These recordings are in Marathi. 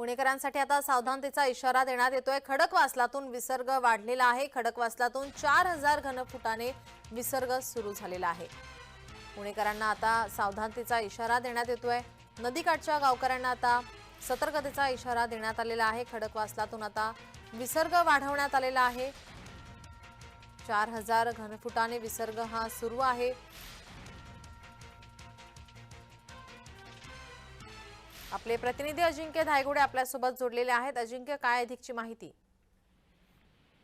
पुणेकरांसाठी आता सावधानतेचा इशारा देण्यात येतोय. खडकवासलातून विसर्ग वाढलेला आहे. खडकवासलातून चार हजार घनफुटाने विसर्ग सुरू झालेला आहे. पुणेकरांना आता सावधानतेचा इशारा देण्यात येतोय. नदीकाठच्या गावकऱ्यांना आता सतर्कतेचा इशारा देण्यात आलेला आहे. खडकवासलातून आता विसर्ग वाढवण्यात आलेला आहे. चार हजार घनफुटाने विसर्ग हा सुरू आहे. आपले प्रतिनिधी अजिंक्य धायगुडे आपल्यासोबत जोडलेले आहेत. अजिंक्य काय अधिकची माहिती?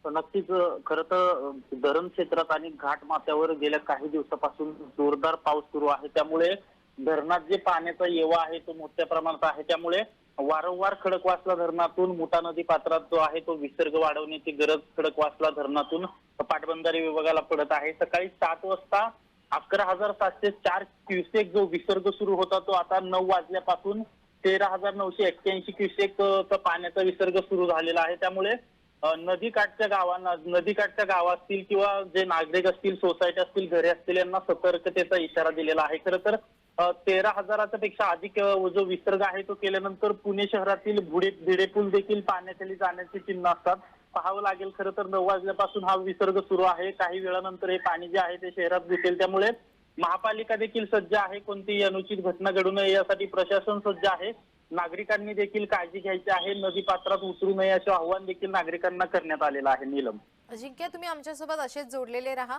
नक्कीच खर तर धरण क्षेत्रात आणि घाट माथ्यावर गेल्या काही दिवसापासून जोरदार पाऊस सुरू आहे. त्यामुळे धरणात जे पाण्याचा येवा आहे तो मोठ्या प्रमाणात आहे. त्यामुळे वारंवार खडकवासला धरणातून मुठा नदी पात्रात जो आहे तो विसर्ग वाढवण्याची गरज खडकवासला धरणातून पाटबंधारे विभागाला पडत आहे. सकाळी सात वाजता अकरा हजार सातशे चार क्युसेक जो विसर्ग सुरू होता तो आता नऊ वाजल्यापासून तेरा हजार नऊशे एक्क्याऐंशी क्युसेक पाण्याचा विसर्ग सुरू झालेला आहे. त्यामुळे नदीकाठच्या गावांना नदीकाठच्या गाव असतील किंवा जे नागरिक असतील सोसायटी असतील घरे असतील यांना सतर्कतेचा इशारा दिलेला आहे. खरं तर तेरा हजाराच्या पेक्षा अधिक जो विसर्ग आहे तो केल्यानंतर पुणे शहरातील बुडे भिडे पूल देखील पाण्याखाली जाण्याची चिन्ह असतात. पाहावं लागेल खरं तर नऊ वाजल्यापासून हा विसर्ग सुरू आहे. काही वेळानंतर हे पाणी जे आहे ते शहरात दिसेल. त्यामुळे महापालिका देखील सज्ज आहे. कोणतीही अनुचित घटना घडू नये यासाठी प्रशासन सज्ज आहे. नागरिकांनी देखील काळजी घ्यायची आहे. नदी पात्रात उतरू नये असे आव्हान देखील नागरिकांना करण्यात आलेलं आहे. नीलम. अजिंक्य तुम्ही आमच्यासोबत असेच जोडलेले राहा.